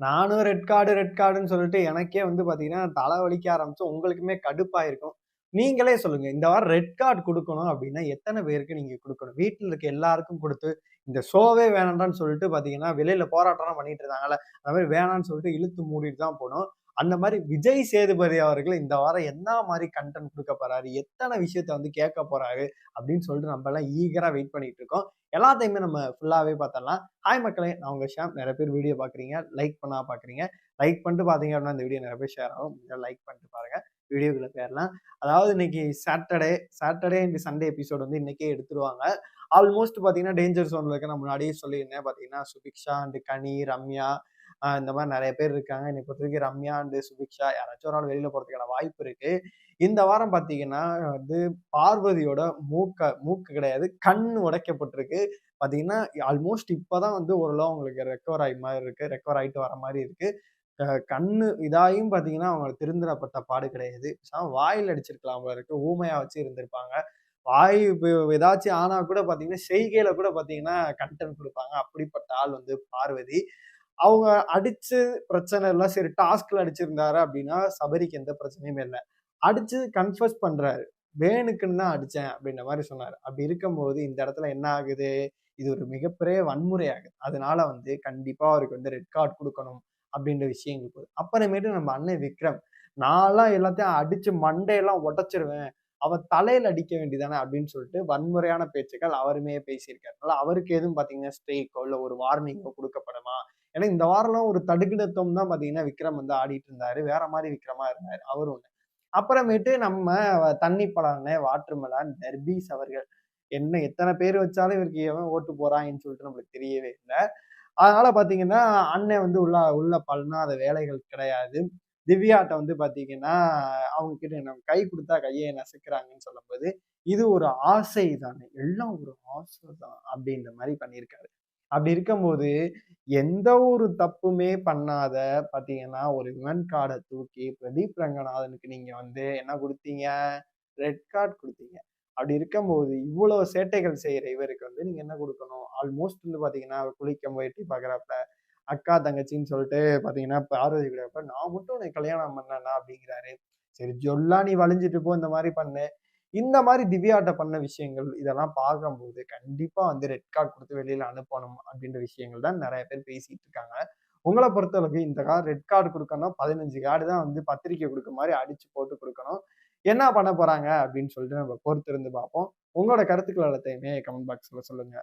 நானும் red card red கார்டுன்னு சொல்லிட்டு எனக்கே வந்து பார்த்தீங்கன்னா தலை வலிக்க ஆரம்பிச்சு உங்களுக்குமே கடுப்பாயிருக்கும். நீங்களே சொல்லுங்க இந்த வாரம் ரெட் கார்டு கொடுக்கணும் அப்படின்னா எத்தனை பேருக்கு நீங்க கொடுக்கணும்? வீட்டில் இருக்க எல்லாருக்கும் கொடுத்து இந்த ஷோவே வேணாண்டான்னு சொல்லிட்டு பாத்தீங்கன்னா வெளியில போராட்டம்லாம் பண்ணிட்டு இருந்தாங்கல்ல அந்த மாதிரி வேணான்னு சொல்லிட்டு இழுத்து மூடிட்டு தான் போனோம் அந்த மாதிரி விஜய் சேதுபதி அவர்கள் இந்த வாரம் என்ன மாதிரி கண்டென்ட் கொடுக்க போறாரு? எத்தனை விஷயத்த வந்து கேட்க போறாரு? அப்படின்னு சொல்லிட்டு நம்ம எல்லாம் ஈகரா வெயிட் பண்ணிட்டு இருக்கோம். எல்லாத்தையுமே நம்ம ஃபுல்லாவே பார்த்தலாம் ஹாய் மக்களே நான் உங்க ஷாம். நிறைய பேர் வீடியோ பாக்குறீங்க லைக் பண்ணா பாக்குறீங்க லைக் பண்ணிட்டு பாத்தீங்க அப்படின்னா இந்த வீடியோ நிறைய பேர் ஷேர் ஆகும். லைக் பண்ணிட்டு பாருங்க. வீடியோக்குள்ள பேரலாம் அதாவது இன்னைக்கு Saturday Saturday and Sunday episode வந்து இன்னைக்கே எடுத்துருவாங்க. ஆல்மோஸ்ட் பார்த்தீங்கன்னா டேஞ்சர் சோன்ல இருக்க நான் முன்னாடியே சொல்லியிருந்தேன். பார்த்தீங்கன்னா சுபிக்ஷா அண்ட் கனி ரம்யா இந்த மாதிரி நிறைய பேர் இருக்காங்க. என்னை பொறுத்த வரைக்கும் ரம்யா அண்டு சுபிக்ஷா யாராச்சும் ஒரு நாள் வெளியில போறதுக்கான வாய்ப்பு இருக்கு. இந்த வாரம் பார்த்தீங்கன்னா வந்து பார்வதியோட மூக்க மூக்கு கிடையாது கண் உடைக்கப்பட்டிருக்கு. பார்த்தீங்கன்னா ஆல்மோஸ்ட் இப்போதான் வந்து ஓரளவு அவங்களுக்கு ரெக்கவர் ஆகி மாதிரி இருக்கு. ரெக்கவர் ஆகிட்டு வர மாதிரி இருக்கு. கண்ணு இதாயும் பார்த்தீங்கன்னா அவங்க திருந்திரப்பட்ட பாடு கிடையாது. வாயில் அடிச்சிருக்கலாம் அவங்க இருக்கு. ஊமையா வச்சு இருந்திருப்பாங்க. வாய் ஏதாச்சும் ஆனா கூட பார்த்தீங்கன்னா செய்கையில கூட பார்த்தீங்கன்னா கண்டென்ட் கொடுப்பாங்க. அப்படிப்பட்ட ஆள் வந்து பார்வதி. அவங்க அடிச்சு பிரச்சனை இல்லை சரி டாஸ்க்ல அடிச்சிருந்தாரு அப்படின்னா சபரிக்கு எந்த பிரச்சனையுமே இல்லை. அடிச்சு கன்ஃபர்ஸ் பண்றாரு. வேணுக்குன்னு தான் அடிச்சேன் அப்படின்ற மாதிரி சொன்னார். அப்படி இருக்கும்போது இந்த இடத்துல என்ன ஆகுது? இது ஒரு மிகப்பெரிய வன்முறை ஆகுது. அதனால வந்து கண்டிப்பா அவருக்கு வந்து ரெட் கார்டு கொடுக்கணும் அப்படின்ற விஷயங்களுக்கு போகுது அப்புறமேட்டு நம்ம அண்ணன் விக்ரம் நான்லாம் எல்லாத்தையும் அடிச்சு மண்டையெல்லாம் உடச்சிருவேன். அவ தலையில அடிக்க வேண்டியதானே அப்படின்னு சொல்லிட்டு வன்முறையான பேச்சுக்கள் அவருமே பேசியிருக்காரு. அதனால அவருக்கு எதுவும் பாத்தீங்கன்னா ஸ்ட்ரைக்கோ இல்லை ஒரு வார்னிங்கோ கொடுக்கப்படுமா? ஏன்னா இந்த வாரம்லாம் ஒரு தடுக்கிடத்தம் தான் பார்த்தீங்கன்னா விக்ரம் வந்து ஆடிட்டு இருந்தாரு. வேற மாதிரி விக்ரமா இருந்தாரு. அவர் ஒண்ணு. அப்புறமேட்டு நம்ம தண்ணி பழான வாட்டர்மெலான் டெர்பீஸ் அவர்கள். என்ன எத்தனை பேர் வச்சாலும் இவருக்கு எவன் ஓட்டு போறான்னு சொல்லிட்டு நம்மளுக்கு தெரியவே இல்லை. அதனால பாத்தீங்கன்னா அண்ணன் வந்து உள்ள உள்ள பல்னாத வேலைகள் கிடையாது. திவ்யாட்ட வந்து பாத்தீங்கன்னா அவங்க கிட்ட நம்ம கை கொடுத்தா கையை நசுக்கிறாங்கன்னு சொல்லும்போது இது ஒரு ஆசை தானே எல்லாம் ஒரு ஆசை தான் அப்படின்ற மாதிரி பண்ணியிருக்காரு. அப்படி இருக்கும்போது எந்த ஒரு தப்புமே பண்ணாத பாத்தீங்கன்னா ஒரு விமன் கார்டை தூக்கி பிரதீப் ரங்கநாதனுக்கு நீங்க வந்து என்ன கொடுத்தீங்க? ரெட் கார்டு கொடுத்தீங்க. அப்படி இருக்கும்போது இவ்வளவு சேட்டைகள் செய்யற இவருக்கு வந்து நீங்க என்ன கொடுக்கணும்? ஆல்மோஸ்ட் வந்து பாத்தீங்கன்னா குளிக்க முயற்சி பாக்குறப்ப அக்கா தங்கச்சின்னு சொல்லிட்டு பாத்தீங்கன்னா பார்வதி கூட நான் மட்டும் உனக்கு கல்யாணம் பண்ணனா அப்படிங்கிறாரு. சரி ஜொல்லா நீ வலிஞ்சிட்டு போ இந்த மாதிரி பண்ணு. இந்த மாதிரி திவ்யாட்ட பண்ண விஷயங்கள் இதெல்லாம் பார்க்கும்போது கண்டிப்பா வந்து ரெட் கார்டு கொடுத்து வெளியில அனுப்பணும் அப்படின்ற விஷயங்கள் தான் நிறைய பேர் பேசிட்டு இருக்காங்க. உங்களை பொறுத்தளவுக்கு இந்த கார்டு ரெட் கார்டு கொடுக்கணும். பதினஞ்சு கார்டு தான் வந்து பத்திரிக்கை கொடுக்க மாதிரி அடிச்சு போட்டு கொடுக்கணும். என்ன பண்ண போறாங்க அப்படின்னு சொல்லிட்டு நம்ம பொறுத்திருந்து பார்ப்போம். உங்களோட கருத்துக்கள் எல்லாத்தையுமே கமெண்ட் பாக்ஸ்ல சொல்லுங்க.